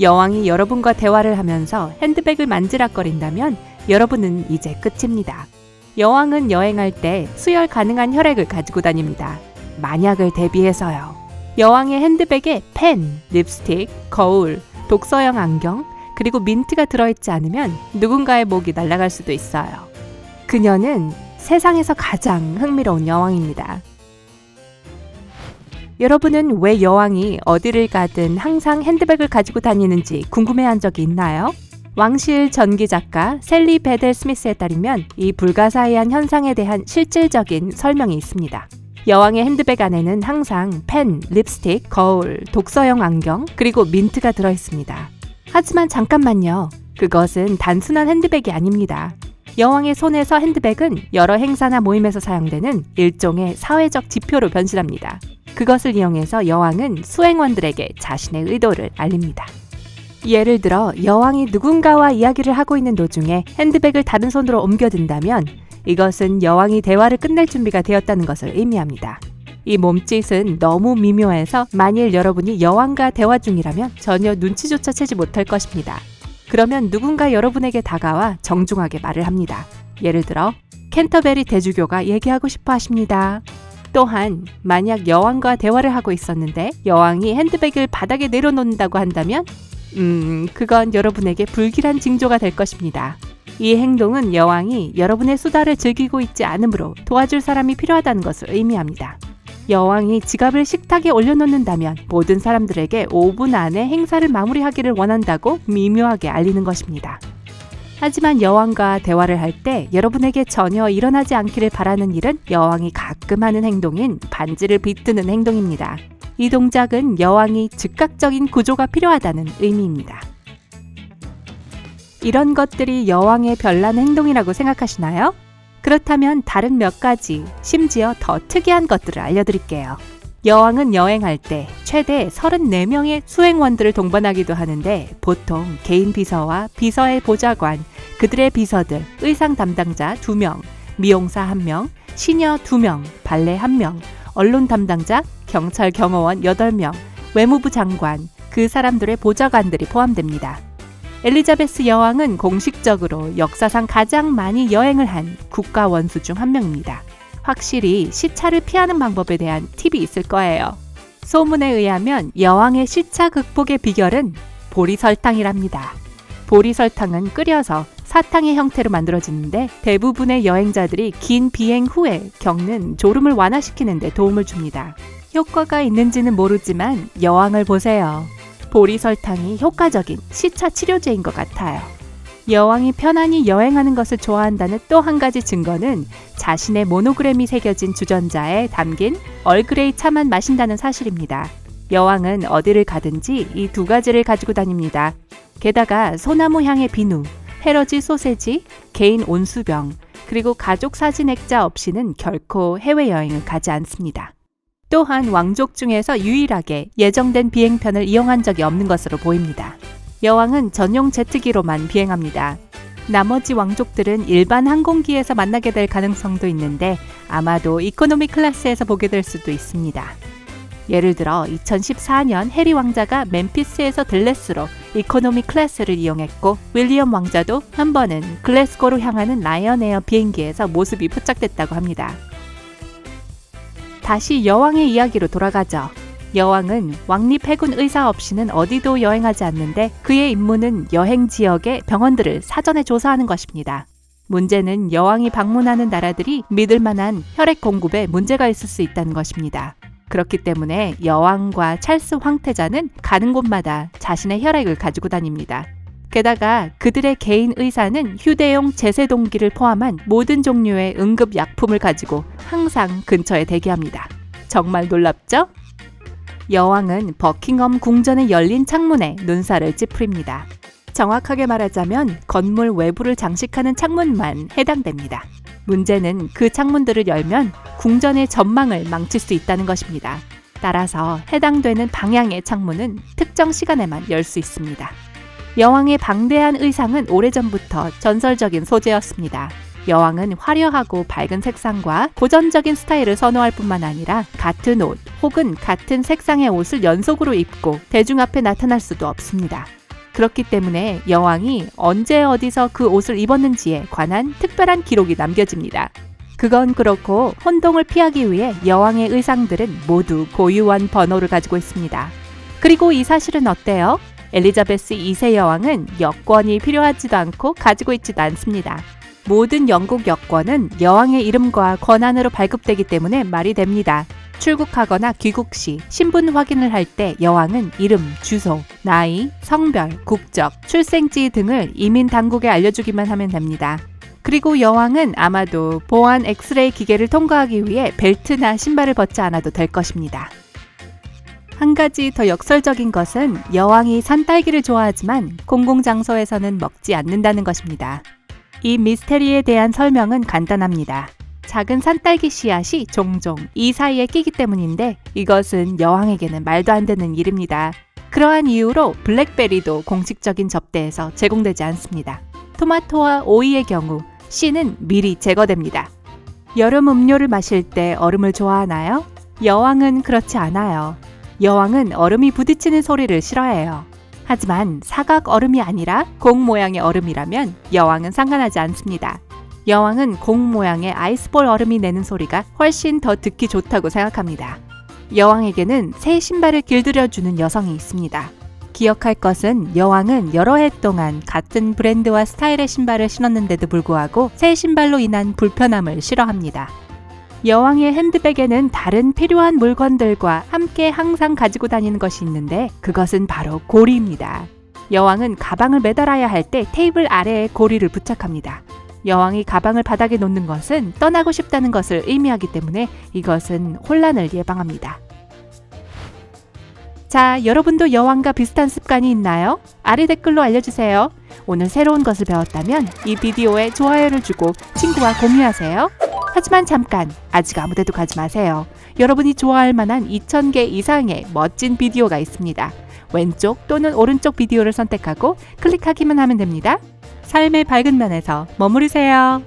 여왕이 여러분과 대화를 하면서 핸드백을 만지락거린다면 여러분은 이제 끝입니다. 여왕은 여행할 때 수혈 가능한 혈액을 가지고 다닙니다. 만약을 대비해서요. 여왕의 핸드백에 펜, 립스틱, 거울, 독서용 안경, 그리고 민트가 들어있지 않으면 누군가의 목이 날아갈 수도 있어요. 그녀는 세상에서 가장 흥미로운 여왕입니다. 여러분은 왜 여왕이 어디를 가든 항상 핸드백을 가지고 다니는지 궁금해한 적이 있나요? 왕실 전기 작가 셀리 베델 스미스에 따르면 이 불가사의한 현상에 대한 실질적인 설명이 있습니다. 여왕의 핸드백 안에는 항상 펜, 립스틱, 거울, 독서용 안경, 그리고 민트가 들어 있습니다. 하지만 잠깐만요. 그것은 단순한 핸드백이 아닙니다. 여왕의 손에서 핸드백은 여러 행사나 모임에서 사용되는 일종의 사회적 지표로 변신합니다. 그것을 이용해서 여왕은 수행원들에게 자신의 의도를 알립니다. 예를 들어 여왕이 누군가와 이야기를 하고 있는 도중에 핸드백을 다른 손으로 옮겨든다면 이것은 여왕이 대화를 끝낼 준비가 되었다는 것을 의미합니다. 이 몸짓은 너무 미묘해서 만일 여러분이 여왕과 대화 중이라면 전혀 눈치조차 채지 못할 것입니다. 그러면 누군가 여러분에게 다가와 정중하게 말을 합니다. 예를 들어 캔터베리 대주교가 얘기하고 싶어 하십니다. 또한 만약 여왕과 대화를 하고 있었는데 여왕이 핸드백을 바닥에 내려놓는다고 한다면 음, 그건 여러분에게 불길한 징조가 될 것입니다. 이 행동은 여왕이 여러분의 수다를 즐기고 있지 않으므로 도와줄 사람이 필요하다는 것을 의미합니다. 여왕이 지갑을 식탁에 올려놓는다면 모든 사람들에게 5분 안에 행사를 마무리하기를 원한다고 미묘하게 알리는 것입니다. 하지만 여왕과 대화를 할 때 여러분에게 전혀 일어나지 않기를 바라는 일은 여왕이 가끔 하는 행동인 반지를 비트는 행동입니다. 이 동작은 여왕이 즉각적인 구조가 필요하다는 의미입니다. 이런 것들이 여왕의 별난 행동이라고 생각하시나요? 그렇다면 다른 몇 가지, 심지어 더 특이한 것들을 알려드릴게요. 여왕은 여행할 때 최대 34명의 수행원들을 동반하기도 하는데 보통 개인 비서와 비서의 보좌관, 그들의 비서들, 의상 담당자 2명, 미용사 1명, 시녀 2명, 발레 1명, 언론 담당자, 경찰 경호원 8명, 외무부 장관, 그 사람들의 보좌관들이 포함됩니다. 엘리자베스 여왕은 공식적으로 역사상 가장 많이 여행을 한 국가 원수 중 한 명입니다. 확실히 시차를 피하는 방법에 대한 팁이 있을 거예요. 소문에 의하면 여왕의 시차 극복의 비결은 보리설탕이랍니다. 보리설탕은 끓여서 사탕의 형태로 만들어지는데 대부분의 여행자들이 긴 비행 후에 겪는 졸음을 완화시키는 데 도움을 줍니다. 효과가 있는지는 모르지만 여왕을 보세요. 보리설탕이 효과적인 시차 치료제인 것 같아요. 여왕이 편안히 여행하는 것을 좋아한다는 또 한 가지 증거는 자신의 모노그램이 새겨진 주전자에 담긴 얼그레이 차만 마신다는 사실입니다. 여왕은 어디를 가든지 이 두 가지를 가지고 다닙니다. 게다가 소나무 향의 비누, 헤러지 소세지, 개인 온수병, 그리고 가족 사진 액자 없이는 결코 해외여행을 가지 않습니다. 또한 왕족 중에서 유일하게 예정된 비행편을 이용한 적이 없는 것으로 보입니다. 여왕은 전용 제트기로만 비행합니다. 나머지 왕족들은 일반 항공기에서 만나게 될 가능성도 있는데 아마도 이코노미 클래스에서 보게 될 수도 있습니다. 예를 들어 2014년 해리 왕자가 멤피스에서 들레스로 이코노미 클래스를 이용했고 윌리엄 왕자도 한 번은 글래스고로 향하는 라이언에어 비행기에서 모습이 포착됐다고 합니다. 다시 여왕의 이야기로 돌아가죠. 여왕은 왕립 해군 의사 없이는 어디도 여행하지 않는데 그의 임무는 여행 지역의 병원들을 사전에 조사하는 것입니다. 문제는 여왕이 방문하는 나라들이 믿을 만한 혈액 공급에 문제가 있을 수 있다는 것입니다. 그렇기 때문에 여왕과 찰스 황태자는 가는 곳마다 자신의 혈액을 가지고 다닙니다. 게다가 그들의 개인 의사는 휴대용 제세동기를 포함한 모든 종류의 응급 약품을 가지고 항상 근처에 대기합니다. 정말 놀랍죠? 여왕은 버킹엄 궁전에 열린 창문에 눈살을 찌푸립니다. 정확하게 말하자면 건물 외부를 장식하는 창문만 해당됩니다. 문제는 그 창문들을 열면 궁전의 전망을 망칠 수 있다는 것입니다. 따라서 해당되는 방향의 창문은 특정 시간에만 열 수 있습니다. 여왕의 방대한 의상은 오래전부터 전설적인 소재였습니다. 여왕은 화려하고 밝은 색상과 고전적인 스타일을 선호할 뿐만 아니라 같은 옷 혹은 같은 색상의 옷을 연속으로 입고 대중 앞에 나타날 수도 없습니다. 그렇기 때문에 여왕이 언제 어디서 그 옷을 입었는지에 관한 특별한 기록이 남겨집니다. 그건 그렇고 혼동을 피하기 위해 여왕의 의상들은 모두 고유한 번호를 가지고 있습니다. 그리고 이 사실은 어때요? 엘리자베스 2세 여왕은 여권이 필요하지도 않고 가지고 있지도 않습니다. 모든 영국 여권은 여왕의 이름과 권한으로 발급되기 때문에 말이 됩니다. 출국하거나 귀국 시 신분 확인을 할 때 여왕은 이름, 주소, 나이, 성별, 국적, 출생지 등을 이민 당국에 알려주기만 하면 됩니다. 그리고 여왕은 아마도 보안 엑스레이 기계를 통과하기 위해 벨트나 신발을 벗지 않아도 될 것입니다. 한 가지 더 역설적인 것은 여왕이 산딸기를 좋아하지만 공공장소에서는 먹지 않는다는 것입니다. 이 미스테리에 대한 설명은 간단합니다. 작은 산딸기 씨앗이 종종 이 사이에 끼기 때문인데 이것은 여왕에게는 말도 안 되는 일입니다. 그러한 이유로 블랙베리도 공식적인 접대에서 제공되지 않습니다. 토마토와 오이의 경우 씨는 미리 제거됩니다. 여름 음료를 마실 때 얼음을 좋아하나요? 여왕은 그렇지 않아요. 여왕은 얼음이 부딪히는 소리를 싫어해요. 하지만 사각 얼음이 아니라 공 모양의 얼음이라면 여왕은 상관하지 않습니다. 여왕은 공 모양의 아이스볼 얼음이 내는 소리가 훨씬 더 듣기 좋다고 생각합니다. 여왕에게는 새 신발을 길들여주는 여성이 있습니다. 기억할 것은 여왕은 여러 해 동안 같은 브랜드와 스타일의 신발을 신었는데도 불구하고 새 신발로 인한 불편함을 싫어합니다. 여왕의 핸드백에는 다른 필요한 물건들과 함께 항상 가지고 다니는 것이 있는데 그것은 바로 고리입니다. 여왕은 가방을 매달아야 할 때 테이블 아래에 고리를 부착합니다. 여왕이 가방을 바닥에 놓는 것은 떠나고 싶다는 것을 의미하기 때문에 이것은 혼란을 예방합니다. 자, 여러분도 여왕과 비슷한 습관이 있나요? 아래 댓글로 알려주세요. 오늘 새로운 것을 배웠다면 이 비디오에 좋아요를 주고 친구와 공유하세요. 하지만 잠깐, 아직 아무데도 가지 마세요. 여러분이 좋아할 만한 2000개 이상의 멋진 비디오가 있습니다. 왼쪽 또는 오른쪽 비디오를 선택하고 클릭하기만 하면 됩니다. 삶의 밝은 면에서 머무르세요.